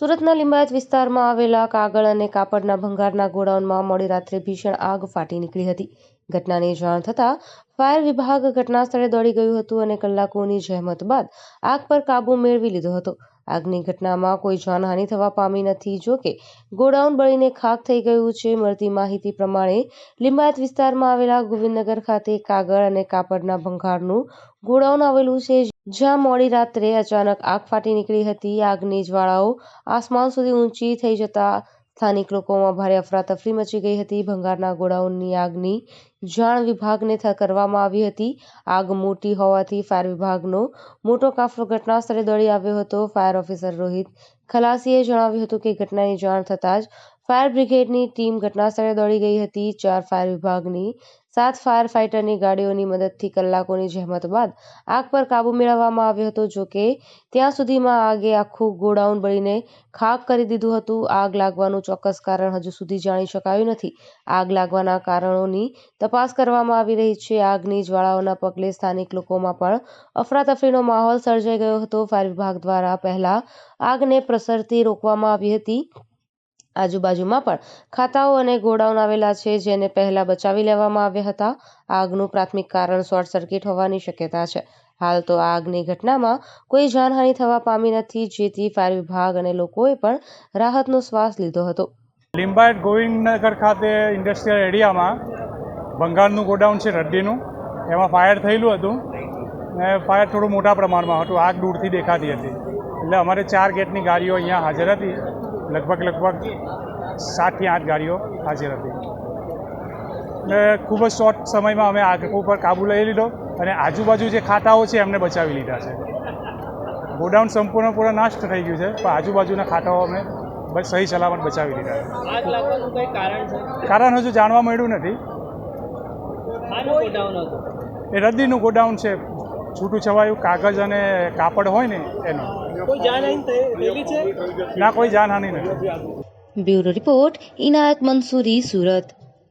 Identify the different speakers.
Speaker 1: સુરતના લિંબાયત વિસ્તારમાં આવેલા કાગળ અને કાપડના ભંગારના ગોડાઉનમાં મોડી રાત્રે ભીષણ આગ ફાટી નીકળી હતી. ઘટનાની જાણ થતાં ફાયર વિભાગ ઘટના સ્થળે દોડી ગયું હતું અને કલાકોની જહેમત બાદ આગ પર કાબૂ મેળવી લીધો હતો. આગની ઘટનામાં કોઈ જાનહાનિ થવા પામી નથી. જોકે ગોડાઉન બળીને ખાખ થઈ ગયું છે. મળતી માહિતી પ્રમાણે, લિંબાયત વિસ્તારમાં આવેલા ગોવિંદનગર ખાતે કાગળ અને કાપડના ભંગારનું ગોડાઉન આવેલું છે, જ્યાં મોડી રાત્રે અચાનક આગ ફાટી નીકળી હતી. આગની જ્વાળાઓ આસમાન સુધી ઊંચી થઈ જતા સ્થાનિક લોકોમાં ભારે અફરાતફરી મચી ગઈ હતી. ભંગારના ગોડાઉનની આગની જાણ વિભાગને કરવામાં આવી હતી. આગ મોટી હોવાથી ફાયર વિભાગનો મોટો કાફલો ઘટનાસ્થળે દોડી આવ્યો હતો. ફાયર ઓફિસર રોહિત ખલાસીએ જણાવ્યું હતું કે ઘટનાની જાણ થતાં જ ફાયર બ્રિગેડની ટીમ ઘટનાસ્થળે દોડી ગઈ હતી. ચાર ફાયર વિભાગની સાત ફાયર ફાઇટરની ગાડીઓની મદદથી કલાકોની જહેમત બાદ આગ પર કાબૂ મેળવવામાં આવ્યો હતો, જો કે ત્યાં સુધીમાં આગે આખું ગોડાઉન બળીને ખાક કરી દીધું હતું. આગ લાગવાનું ચોક્કસ કારણ હજુ સુધી જાણી શકાયું નથી. આગ લાગવાના કારણોની તપાસ કરવામાં આવી રહી છે. આગની જ્વાળાઓના પગલે સ્થાનિક લોકોમાં પણ અફરાતફરીનો માહોલ સર્જાઈ ગયો હતો. ફાયર વિભાગ દ્વારા પહેલા આગને પ્રસરતી રોકવામાં આવી હતી. આજુબાજુમાં પણ ખાતાઓ અને ગોડાઉન આવેલા છે, જેને પહેલા બચાવી લેવામાં આવ્યા હતા. આગનું પ્રાથમિક કારણ શોર્ટ સર્કિટ હોવાની શક્યતા છે. હાલ તો આ આગની ઘટનામાં કોઈ જાનહાનિ થવા પામી નથી, જેથી ફાયર વિભાગ અને લોકોએ પણ રાહતનો શ્વાસ લીધો હતો.
Speaker 2: લિંબાયત ગોવિંદનગર ખાતે ઇન્ડસ્ટ્રીયલ એરિયામાં ભંગારનું ગોડાઉન છે રડ્ડીનું એમાં ફાયર થયેલું હતું ને ફાયર થોડું મોટા પ્રમાણમાં હતું. આગ દૂરથી દેખાતી હતી. એટલે અમારે ચાર ગેટની ગાડીઓ અહીંયા હાજર હતી. લગભગ લગભગ સાતથી આઠ ગાડીઓ હાજર હતી. એટલે ખૂબ જ શોર્ટ સમયમાં અમે આગ ઉપર કાબુ લઈ લીધો અને આજુબાજુ જે ખાતાઓ છે એમને બચાવી લીધા છે. ગોડાઉન સંપૂર્ણપૂર્ણ નાશ થઈ ગયું છે પણ આજુબાજુના ખાતાઓ અમે બસ સહી સલામત બચાવી લીધા
Speaker 3: કારણ
Speaker 2: હજુ જાણવા મળ્યું નથી. એ રદ્દીનું ગોડાઉન છે છૂટું છવાયું કાગળ અને કાપડ હોય ને એનો. ના કોઈ જાનહાનિ નથી.
Speaker 1: Bureau report Inayat Mansuri Surat.